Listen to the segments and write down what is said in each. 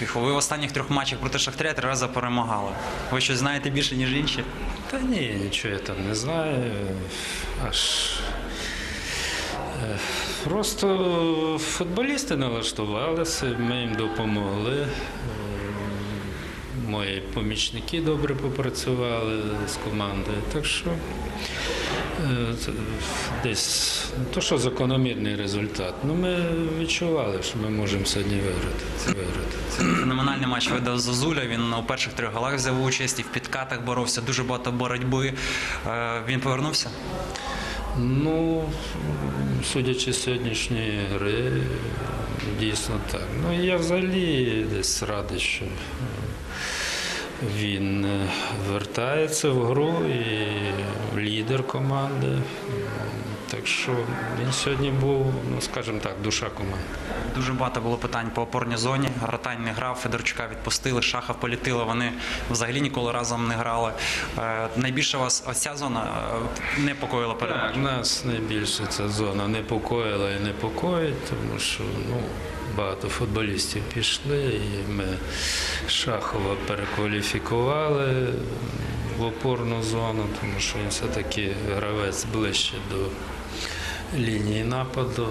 успіху. Ви в останніх трьох матчах проти Шахтаря три рази перемагали. Ви щось знаєте більше, ніж інші? Та ні, нічого я там не знаю. Аж е, просто футболісти налаштувалися, ми їм допомогли. Е, Мої помічники добре попрацювали з командою. Так що е, десь то, що закономірний результат. Ну ми відчували, що ми можемо сьогодні виграти. виграти. Феноменальний матч видав Зозуля. Він у перших трьох голах взяв участь і в підкатах боровся. Дуже багато боротьби. Е, Він повернувся. Ну, судячи з сьогоднішньої гри, дійсно так. Ну, я взагалі десь радий, що е, він е, вертається в гру і лідер команди. Так що він сьогодні був, ну скажімо так, душа команди. Дуже багато було питань по опорній зоні. Ротань не грав, Федорчука відпустили, Шаха політила. Вони взагалі ніколи разом не грали. Е, Найбільше вас ось ця зона е, непокоїла перед Так, нас найбільше ця зона непокоїла і непокоїть, тому що ну, багато футболістів пішли, і ми Шахова перекваліфікували в опорну зону, тому що він все-таки гравець ближче до лінії нападу.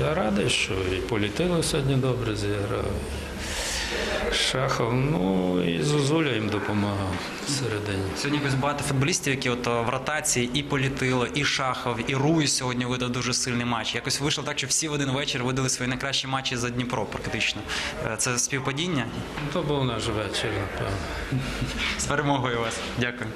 Я радий, що і Політило сьогодні добре зіграв. Шахов, ну і їм допомагав всередині. Сьогодні якось багато футболістів, які от е, в ротації і політило, і Шахов, і Руй сьогодні видав дуже сильний матч. Якось вийшло так, що всі в один вечір видали свої найкращі матчі за Дніпро, практично. Е, Це співпадіння. То був наш вечір, напевно. З перемогою вас. Дякую.